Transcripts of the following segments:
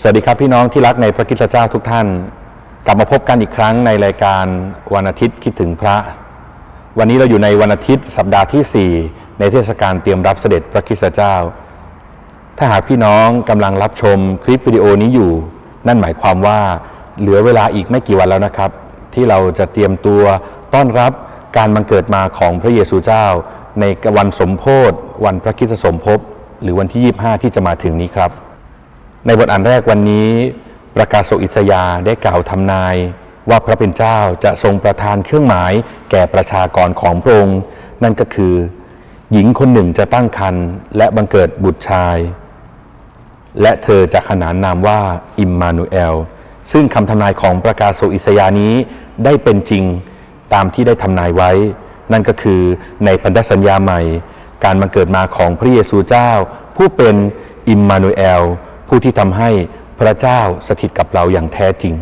สวัสดีครับพี่น้องที่รักในพระคริสตเจ้าทุกท่าน กลับมาพบกันอีกครั้งในรายการวันอาทิตย์คิดถึงพระ วันนี้เราอยู่ในวันอาทิตย์สัปดาห์ที่ 4 ในเทศกาลเตรียมรับเสด็จพระคริสตเจ้า ถ้าหากพี่น้องกำลังรับชมคลิปวิดีโอนี้อยู่ นั่นหมายความว่าเหลือเวลาอีกไม่กี่วันแล้วนะครับ ที่เราจะเตรียมตัวต้อนรับการบังเกิดมาของพระเยซูเจ้า ในวันสมโพธิวันพระคริสตสมภพ หรือวันที่ 25 ที่จะมาถึงนี้ครับ ในบทอ่านแรกวันนี้ ประกาศกอิสยาได้กล่าวทำนาย ว่าพระเป็นเจ้าจะทรงประทานเครื่องหมายแก่ประชากรของพระองค์นั่นก็คือ หญิงคนหนึ่งจะตั้งครรภ์และบังเกิดบุตรชาย และเธอจะขนานนามว่าอิมมานูเอลซึ่งคำทำนายของประกาศกอิสยานี้ได้เป็นจริงตามที่ได้ทำนายไว้ นั่นก็คือในพันธสัญญาใหม่ การบังเกิดมาของพระเยซูเจ้า ผู้เป็นอิมมานูเอล ผู้ที่ทำให้พระเจ้าสถิตกับเราอย่างแท้จริง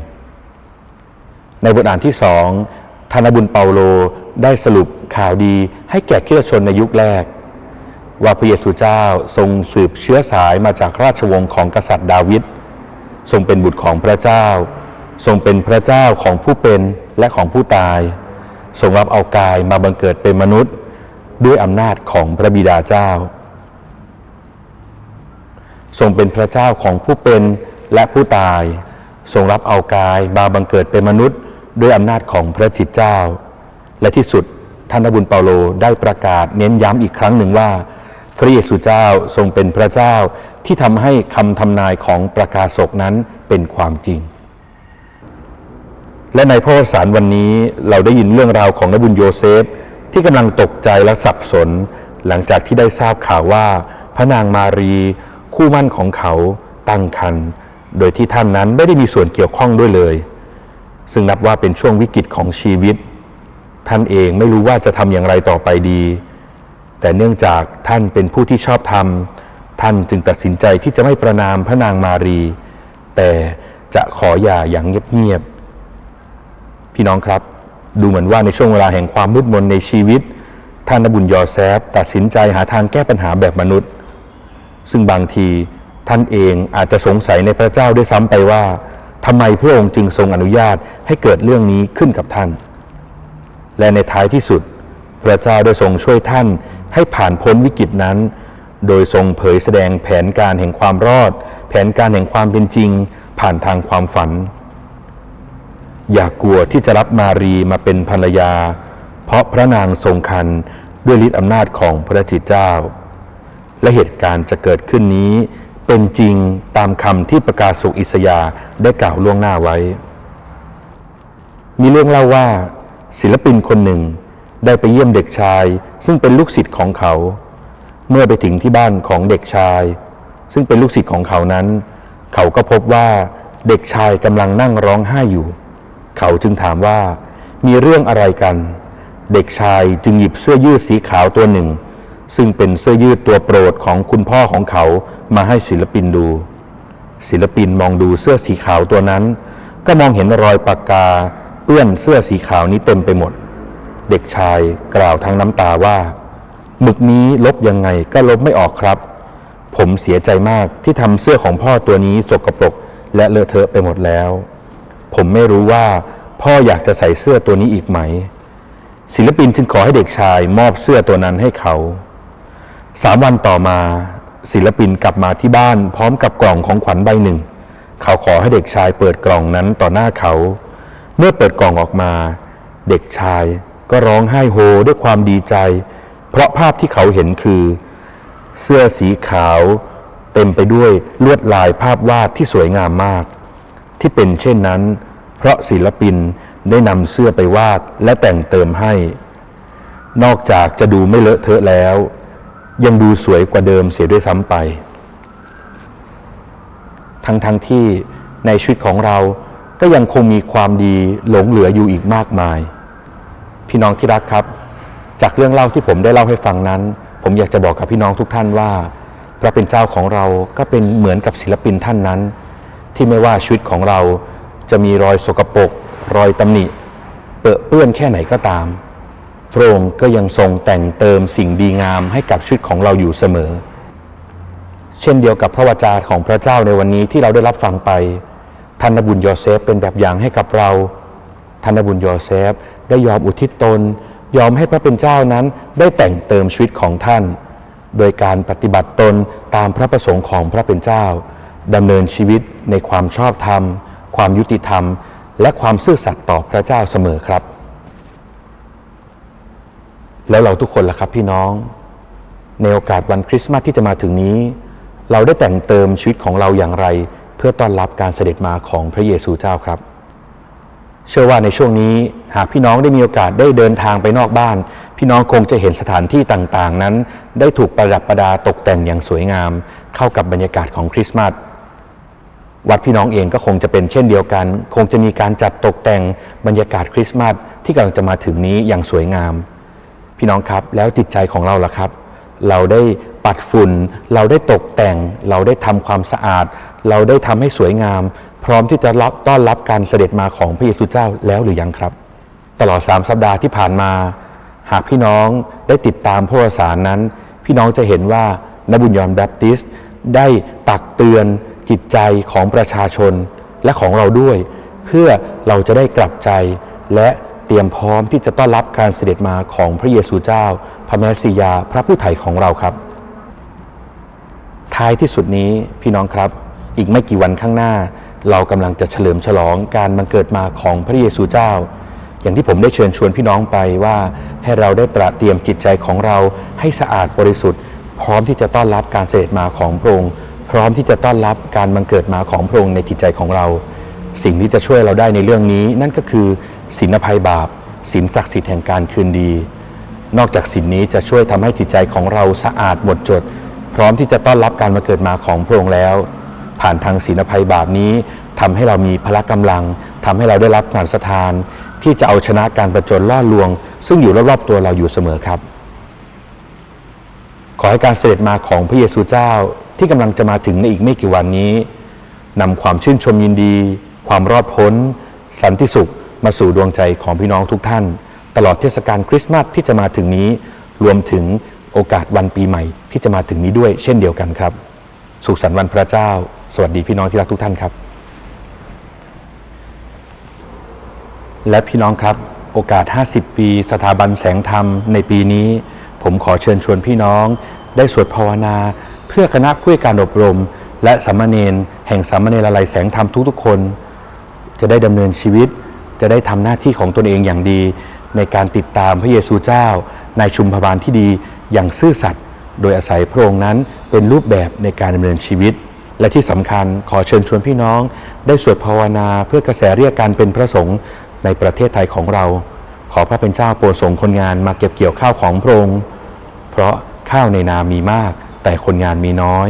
ในบทอ่านที่สองธนบุญเปาโลได้สรุปข่าวดีให้แก่คริสตชนในยุคแรก ว่าพระเยซูเจ้าทรงสืบเชื้อสายมาจากราชวงศ์ของกษัตริย์ดาวิดทรงเป็นบุตรของพระเจ้า ทรงเป็นพระเจ้าของผู้เป็นและของผู้ตาย ทรงรับเอากายมาบังเกิดเป็นมนุษย์ ด้วยอำนาจของพระบิดาเจ้า ทรงเป็นพระเจ้าของผู้เป็นและผู้ตาย ทรงรับเอากายมาบังเกิดเป็นมนุษย์ ด้วยอำนาจของพระจิตเจ้า และที่สุดท่านบุญเปาโลได้ประกาศเน้นย้ำอีกครั้งหนึ่งว่า พระเยซูเจ้าทรงเป็นพระเจ้าที่ทำให้คำทำนายของประกาศกนั้นเป็นความจริง และในพระสารวันนี้เราได้ยินเรื่องราวของนบุญโยเซฟ ที่กำลังตกใจและสับสน หลังจากที่ได้ทราบข่าวว่า พระนางมารี คู่มั่นของเขาตั้งครรภ์โดยที่ท่านนั้นไม่ได้มีส่วนเกี่ยวข้องด้วยเลย ซึ่งนับว่าเป็นช่วงวิกฤตของชีวิต ท่านเองไม่รู้ว่าจะทำอย่างไรต่อไปดี แต่เนื่องจากท่านเป็นผู้ที่ชอบธรรม ท่านจึงตัดสินใจที่จะไม่ประนามพระนางมารี แต่จะขออย่าอย่างเงียบๆพี่น้องครับ ดูเหมือนว่าในช่วงเวลาแห่งความมืดมนในชีวิต ท่านนบุญยอแซฟตัดสินใจหาทางแก้ปัญหาแบบมนุษย์ ซึ่งบางทีท่านเองอาจจะสงสัยในพระเจ้าด้วยซ้ำไปว่าทำไมพระองค์จึงทรงอนุญาตให้เกิดเรื่องนี้ขึ้นกับท่าน และในท้ายที่สุด พระเจ้าได้ทรงช่วยท่านให้ผ่านพ้นวิกฤตนั้น โดยทรงเผยแสดงแผนการแห่งความรอด แผนการแห่งความเป็นจริง ผ่านทางความฝัน อย่ากลัวที่จะรับมารีมาเป็นภรรยา เพราะพระนางทรงคันด้วยฤทธิอำนาจของพระจิตเจ้า และเหตุการณ์จะเกิดขึ้นนี้ เป็นจริงตามคำที่ประกาศสุอิสยาได้กล่าวล่วงหน้าไว้ มีเรื่องเล่าว่า ศิลปินคนหนึ่งได้ไปเยี่ยมเด็กชาย ซึ่งเป็นลูกศิษย์ของเขา เมื่อไปถึงที่บ้านของเด็กชาย ซึ่งเป็นลูกศิษย์ของเขานั้น เขาก็พบว่าเด็กชายกำลังนั่งร้องไห้อยู่ เขาจึงถามว่ามีเรื่องอะไรกัน เด็กชายจึงหยิบเสื้อยืดสีขาวตัวหนึ่ง ซึ่งเป็นเสื้อยืดตัวโปรดของคุณพ่อของเขามาให้ศิลปินดู ศิลปินมองดูเสื้อสีขาวตัวนั้น ก็มองเห็นรอยปากกาเปื้อนเสื้อสีขาวนี้เต็มไปหมด เด็กชายกล่าวทั้งน้ำตาว่าหมึกนี้ลบยังไงก็ลบไม่ออกครับ ผมเสียใจมากที่ทำเสื้อของพ่อตัวนี้สกปรกและเลอะเทอะไปหมดแล้ว ผมไม่รู้ว่าพ่ออยากจะใส่เสื้อตัวนี้อีกไหม ศิลปินจึงขอให้เด็กชายมอบเสื้อตัวนั้นให้เขาสามวันต่อมาศิลปินกลับมาที่บ้าน พร้อมกับกล่องของขวัญใบหนึ่ง เขาขอให้เด็กชายเปิดกล่องนั้นต่อหน้าเขา เมื่อเปิดกล่องออกมา เด็กชายก็ร้องไห้โฮด้วยความดีใจ เพราะภาพที่เขาเห็นคือ เสื้อสีขาว เต็มไปด้วยลวดลายภาพวาดที่สวยงามมาก ที่เป็นเช่นนั้น เพราะศิลปินได้นำเสื้อไปวาดและแต่งเติมให้ นอกจากจะดูไม่เลอะเทอะแล้ว ยังดูสวยกว่าเดิมเสียด้วยซ้ำไป ทั้งทั้งที่ในชีวิตของเราก็ยังคงมีความดีหลงเหลืออยู่อีกมากมาย พี่น้องที่รักครับ จากเรื่องเล่าที่ผมได้เล่าให้ฟังนั้น ผมอยากจะบอกกับพี่น้องทุกท่านว่าพระเป็นเจ้าของเราก็เป็นเหมือนกับศิลปินท่านนั้น ที่ไม่ว่าชีวิตของเราจะมีรอยสกปรกรอยตำหนิเปรอะเปื้อนแค่ไหนก็ตาม พระองค์ก็ยังทรงแต่งเติมสิ่งดีงามให้กับชีวิตของเราอยู่เสมอ เช่นเดียวกับพระวจาของพระเจ้าในวันนี้ที่เราได้รับฟังไปท่านบุญโยเซฟเป็นแบบอย่างให้กับเราท่านนบุญโยเซฟได้ยอมอุทิศตน ยอมให้พระเป็นเจ้านั้นได้แต่งเติมชีวิตของท่าน โดยการปฏิบัติตนตามพระประสงค์ของพระเป็นเจ้า ดำเนินชีวิตในความชอบธรรม ความยุติธรรม และความซื่อสัตย์ต่อพระเจ้าเสมอครับ แล้วเราทุกคนล่ะครับพี่น้อง ในโอกาสวันคริสต์มาสที่จะมาถึงนี้ เราได้แต่งเติมชีวิตของเราอย่างไร เพื่อต้อนรับการเสด็จมาของพระเยซูเจ้าครับ เชื่อว่าในช่วงนี้หากพี่น้องได้มีโอกาสได้เดินทางไปนอกบ้าน พี่น้องคงจะเห็นสถานที่ต่างๆ นั้น ได้ถูกประดับประดาตกแต่งอย่างสวยงาม เข้ากับบรรยากาศของคริสต์มาส วัดพี่น้องเองก็คงจะเป็นเช่นเดียวกัน คงจะมีการจัดตกแต่งบรรยากาศคริสต์มาสที่กำลังจะมาถึงนี้อย่างสวยงาม พี่น้องครับแล้วจิตใจของเราล่ะครับ เราได้ปัดฝุ่น เราได้ตกแต่ง เราได้ทำความสะอาด เราได้ทำให้สวยงาม พร้อมที่จะรับต้อนรับการเสด็จมาของพระเยซูเจ้าแล้วหรือยังครับ ตลอดสามสัปดาห์ที่ผ่านมา หากพี่น้องได้ติดตามพระสารนั้น พี่น้องจะเห็นว่านบุญยอนแบปติสได้ตักเตือน จิตใจของประชาชนและของเราด้วย เพื่อเราจะได้กลับใจและเตรียมพร้อมที่จะต้อนรับการเสด็จมาของพระเยซูเจ้า พระแมสสิยาพระผู้ไถ่ของเราครับ ท้ายที่สุดนี้พี่น้องครับ อีกไม่กี่วันข้างหน้า เรากำลังจะเฉลิมฉลองการบังเกิดมาของพระเยซูเจ้า อย่างที่ผมได้เชิญชวนพี่น้องไปว่าให้เราได้ตระเตรียมจิตใจของเราให้สะอาดบริสุทธิ์ พร้อมที่จะต้อนรับการเสด็จมาของพระองค์ พร้อมที่จะต้อนรับการบังเกิดมาของพระองค์ในจิตใจของเรา สิ่งที่จะช่วยเราได้ในเรื่องนี้ นั่นก็คือศีลภัยบาปศีลศักดิ์สิทธิ์แห่งการคืนดี นอกจากสิ่นี้จะช่วยทำให้จิตใจของเราสะอาดหมดจด พร้อมที่จะต้อนรับการมาเกิดมาของพระองค์แล้ว ผ่านทางศีลภัยบาปนี้ทำให้เรามีพละกำลังทำให้เราได้รับการสถาน ที่จะเอาชนะการประจนล่อลวง ซึ่งอยู่รอบๆตัวเราอยู่เสมอครับ ขอให้การเสด็จมาของพระเยซูเจ้า ที่กำลังจะมาถึงในอีกไม่กี่วันนี้นำความชื่นชมยินดี ความรอดพ้น สันติสุข มาสู่ดวงใจของพี่น้องทุกท่าน ตลอดเทศกาลคริสต์มาสที่จะมาถึงนี้ รวมถึงโอกาสวันปีใหม่ ที่จะมาถึงนี้ด้วยเช่นเดียวกันครับ สุขสันต์วันพระเจ้า สวัสดีพี่น้องที่รักทุกท่านครับ และพี่น้องครับ โอกาส 50 ปี สถาบันแสงธรรมในปีนี้ ผมขอเชิญชวนพี่น้อง ได้สวดภาวนา เพื่อคณะผู้การอบรม และสามเณรแห่งสามเณรลัยแสงธรรมทุกๆคน จะได้ดำเนินชีวิต จะได้ทำหน้าที่ของตนเองอย่างดี ในการติดตามพระเยซูเจ้า ในชุมพบาลที่ดีอย่างซื่อสัตย์โดยอาศัยพระองค์นั้นเป็นรูปแบบในการดำเนินชีวิต และที่สำคัญขอเชิญชวนพี่น้อง ได้สวดภาวนาเพื่อกระแสเรียกการเป็นพระสงฆ์ในประเทศไทยของเรา ขอพระเป็นเจ้าโปรดส่งคนงานมาเก็บเกี่ยวข้าวของพระองค์เพราะข้าวในนามีมาก แต่คนงานมีน้อย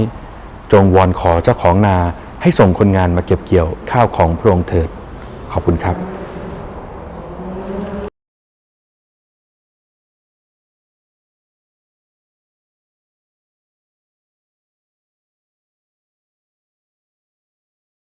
จงวอนขอเจ้าของนาให้ส่งคนงานมาเก็บเกี่ยวข้าวของพระองค์เถิด ขอบคุณครับ